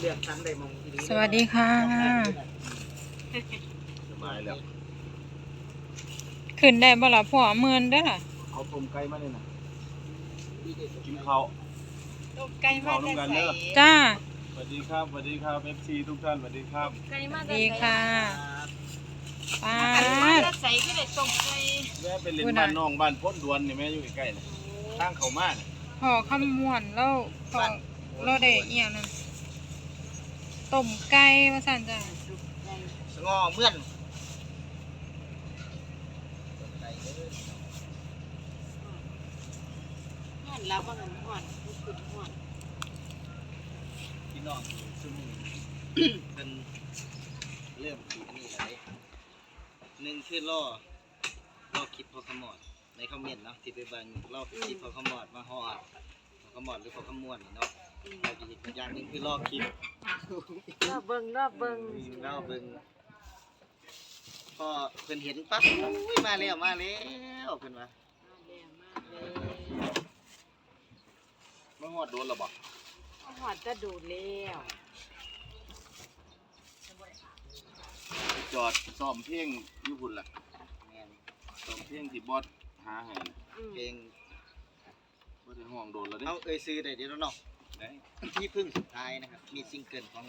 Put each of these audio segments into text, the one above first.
เลือกชั้นได้มองที่นี้สวัสดีค่ะ สบายแล้วขึ้นได้บ่ล่ะพ่อเมินได้อล่ะเอาต้มไก่มาเลยนะกินข้าวตกไก่มาแต่ใส่จ้า สวัสดีครับสวัสดีครับเอฟซีทุกท่านสวัสดีครับไก่มาแต่ดีใส่ค่ะป้ามาดแต่ใส่ก็ได้ตกไก่แม่เป็นเล่นคุณน่ะบ้านน้องบ้านพ้นดวนนี่แม่อยู่ใกล้ๆนะทางเขามาน่ะพ่อคำม่วนแล้วพ่อเราได้เอียงนั่น ต้มไก่ว่าซั่นจ้ะสงอเมื่อนห่อนแล้วว่าเงินห่อนลูกขึ้นห่อนพี่น้องซึ่งเป็นเรื่องที่นี่อะไรหนึ่งคือล่อล่อคลิปพอขมอดในคอมเมนต์เนาะที่ไปเบังล่อคลิปพอขมอดมาฮอดพอขมอดหรือพอขมวนนี่เนาะ เราจะเห็นอีกอย่างหนึ่งคือล่อคลิปรอบเบิ่งรอบเบิ่งเราเบิ่งพอเพิ่นเห็นปั๊บอุ้ยมาแล้วมาแล้วเพิ่นว่ามาแล้วมาแล้วมาฮอดโดนและบ่เอาหอดจะดูดแล้วจอดซ้อมเพลงอยู่พุ่นล่ะแม่นซ้อมเพลงที่บอสหาให้น่ะอืมเพลงบ่ได้ห้องโดนแล้วเด้เอาเอ่ยซื้อได้เดี๋ยวเนาะ ได้ที่พึ่งสุดท้ายนะครับ มีซิงเกิลของ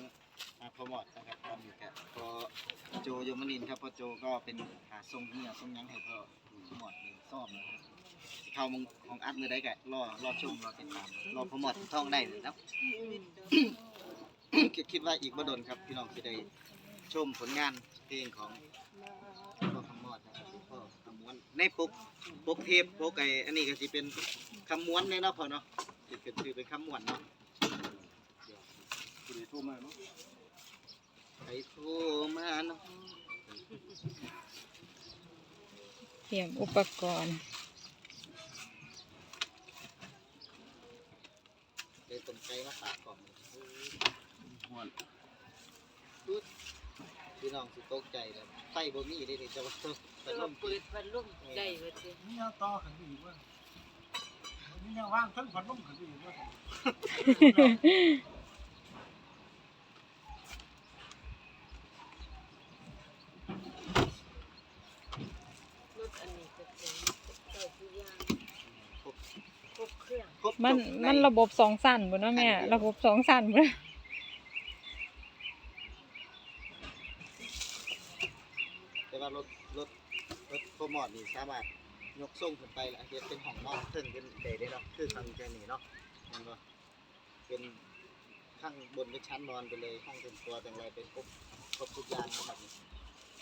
อาพอมอดนะครับตอนนี้ครับพอโจโยมนินทร์ครับพอโจก็เป็นหาทรงเนี่ยทรงยังให้พ่อพอมอดนี่ซ่อมนะครับเข้ามงของอัดมือได้แกะรอรอชมรอติดตามรอพอมอดท่องได้เลยครับ คิดว่าอีกบ่ดนครับพี่น้องจะได้ชมผลงานเพลงของพ่อคำมอดนะครับพ่อคำม้วนในปกปกเทปปกไออันนี้ก็สิเป็นคำม้วนเลยเนาะพอเนาะสิเป็นคือเป็นคำม้วนเนาะ ทรมาเนาะใครโทรมาเนาะเตรียมอุปกรณ์เลยต้มไก่มาฝากกล่องฮอดพี่น้องสิตกใจเลยไฟบ่มีเลยนี่จะว่าไปเราล่มเปิดพัดลมใจเบิดสินี่ยังต่อขึ้นไปอีกว่านี่ยังว่างทั้งพันลุ่มขึ้นไปอีกว่า รถอันนี้ก็เจ๋งเจ้าผู้ย่างครบครบเครื่อง ครบ มันจบในมันระบบสองสั้นบ่เนาะแม่ ระบบสองสั้นบ่แต่ว่ารถรถรถโปรโมทนี่สามารถยกส่งขึ้นไปแล้วเฮ็ดเป็นห้องนอนถึงเป็นได้ได้เนาะคือทางแค่นี้เนาะมันก็เป็นข้างบนเป็นชั้นนอนไปเลยห้องเป็นตัวแต่งอะไรเป็นครบครบทุกอย่างนะครับนี่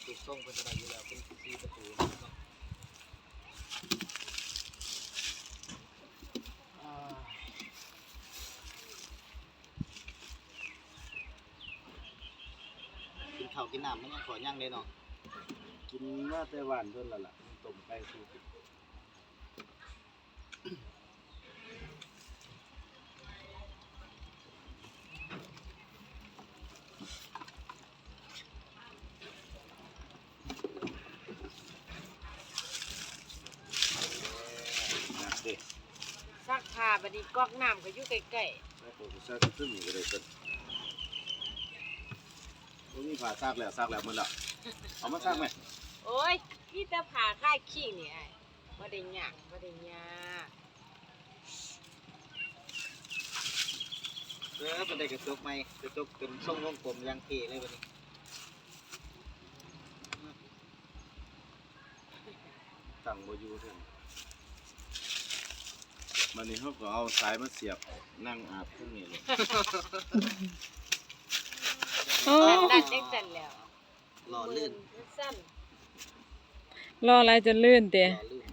ติดส่งเป็นอะไรอยู่แล้วเป็นซีประตูเนาะ กินข้าวกินน้ำมันยังขอย่างเลยเนาะกินมาแต่หวานเพิ่นและล่ะต้มไก่สู้กินนะเด้ซักผ้าบัดนี้ก๊อกน้ำก็อยู่ใกล้แล้วผมก็ซักขึ้นนี่ก็ได้เพิ่ นบ่มีผ้าซักแล้วซักแล้วหมดแล้วเอามาซักไหมๆโอ้ยมีแต่ผ้าคลายขี้นี่ไอ้บ่ได้ยากบ่ได้ยากเออมันได้กระจกไหมกระจกเป็นทรงวงกลมอยังเท่เลยวันนี้ตั้งบ่อยู่เพิ่นมันนี่เขาก็เอาสายมาเสียบนั่งอาบเครื่องนี้เลย โอ้นั่นจังซั่นแล้วหล่อลื่นมือสั้นรออะไรจะลื่นเตะหล่อลื่น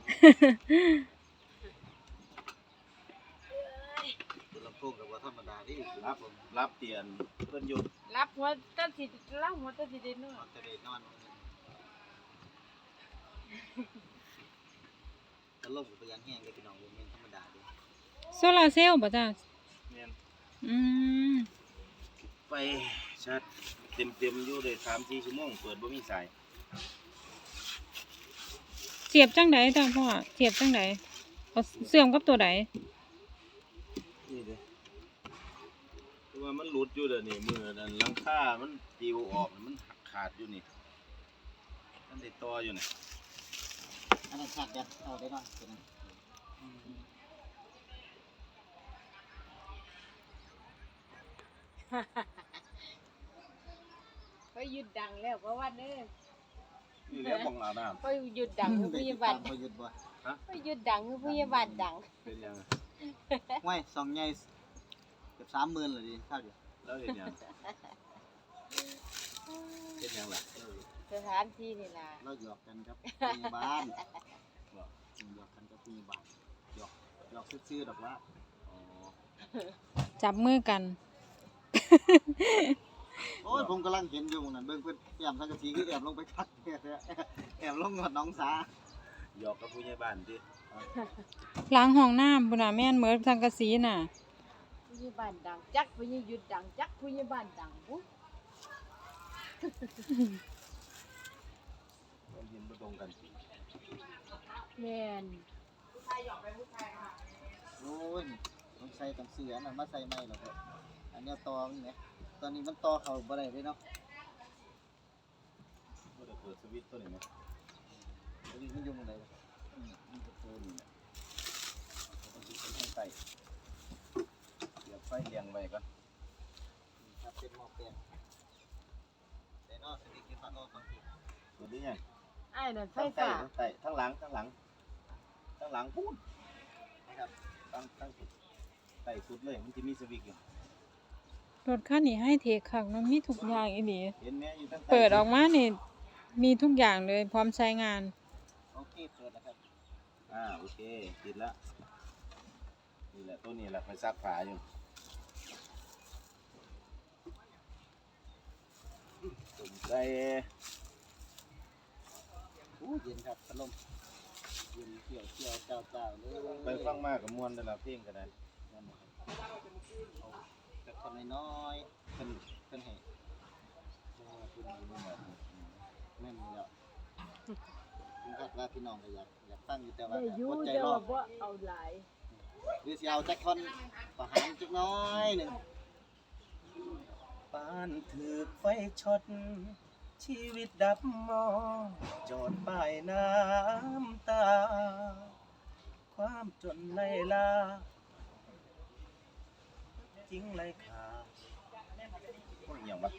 ตัวลำโพงกับว่าธรรมดาที่รับรับเตียนเพิ่นอยู่รับหัวตั้งสิรับหัวตั้งสิได้นอนนอนจะได้นอนตลบกับยังแห้งเลยพี่น้องบ่แม่นธรรมดาเด้โซลาร์เซลล์บ่จ้าแม่นอืมไป ชัดเต็มๆอยู่ได้3-4ชั่วโมงเปิดบ่มีสายเสียบจังไดจ้าพ่อเสียบจังไดเอาเสื่อมกับตัวใดนี่เด้อคือว่ามันหลุดอยู่เดี๋ยวนี้มือนั่นหลังคามันปลิวออกมันขาดอยู่นี่มันได้ต่ออยู่นี่อันนั้นขาดแบบเอาได้หน่อยเป็น ไปหยุดดังแล้วเพราะว่าเด้อนี่แหล้วมองอาบน้ไปหยุดดังคือพยาบาลพยุดบ่ไปหยุดดังคือพยาบาลดังำเป็นยังห้วยสองใหญ่เกือบสามหมื่นเลยดิเท่าเดียวแล้วเห็นยังเป็นยังล่ะสถานที่นี่ล่ะเราหยอกกันครับพยาบาลหยอกกันกับพยาบาลหยอกหยอกซื่อๆดอกว่าอ๋อจับมือกัน โอ้ยผมกำลังเห็นอยู่หม้องนั่นเบิ่งเพิ่นแอบสังกะสีคือแอบลงไปคักเนี่ยแอบลงงอดน้องสาหยอกกับผู้ใหญ่บ้านดิล้างห้องน้ำพุ่นน่ะแม่นเหมือนสังกะสีน่ะพยาบาลดังจักพยาหยุดดังจักพยาบาลดังปุ๊ความเห็นบ่ตรงกันแม่นโอ้ยต้องใส่ต้องเสืออันนั้นมาใส่ใหม่หรอกครับอันเนี้ยตอมันเนี่ยต อนนี้มันตอเข้าบ่ได้เลยเนาะบ่ได้เปิดสวิตช์ตัวนี้ไหมตอนนี้มันอยู่หม้องใดล่ะอืมมันก็ตัวนี้แหละต้องสิเป็นข้างใต้เดี๋ยวไฟเลี้ยงไว้ก่อนครับเป็นหม้อแปลงแต่เนาะสติกินฟังออกก่อนสิตัวนี้ยังอ้ายนั่นไฟทั้งใต้ฟ้าทั้งใต้ทั้งหลังทั้งหลังทั้งหลังพูนนะครับทั้งทั้งใต้สุดเลยมันจะมีสวิตช์อยู่ รถคันนี้ให้เทคักเนาะมีทุกอย่างอีหลีเห็นไหมอยู่ทั้งใต้เปิดออกมานี่มีทุกอย่างเลยพร้อมใช้งาน โอเคเปิดแล้วครับ อ่าโอเคติดละนี่แหละตัวนี้แหละไปซักผ้าอยู่ตุ่มไก่อู้เย็นครับพัดลมเย็นเกี่ยวเกี่ยวเจ้าเจ้าเลยไปฟังมากกับมวนแต่ละเพลงกันนะ นน้อยๆเพิ่นเพิ่นให้เพิ่นให้เพิ่นให้เบิ่งแบบนี้แม่นอยู่แล้วผมคาดว่าพี่น้องก็อยากอยากฟังอยู่แต่ว่าได้อยู่อดใจแต่รอว่าบ่เอาหลายหรือสิเอาจักคนประหารจักหน้อยหนึงปานถือไฟช็อตชีวิตดับมอจอดป้ายน้ำตา ความจนไล่ลา จริงไรขาโอ้ยอย่างวะ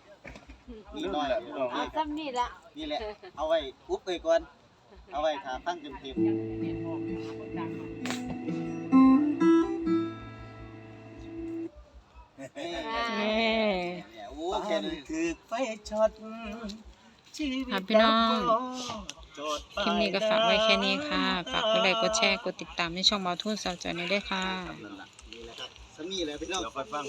มีน้อยแหละพี่น้องเอาซ้ำนี่ละนี่แหละ เอาไว้อุ๊บไปก่อน เอาไว้ถ้าฟังเต็มๆเอ้ยเอ้เนี่ยโอ้ปาแค่นนี้ถือไฟช็อตชีวิตครับพี่น้องดับบ่จอดคลิปนี้ก็ฝากไว้แค่นี้ค่ะ ฝากกดไลค์กดแชร์ กดติดตามในช่องเบาทุ่นสาวจอยนี้ด้วยค่ะนั่นล่ะนี่แหละั้งนี้แหละพี่น้อง เดี๋ยวค่อยฟัง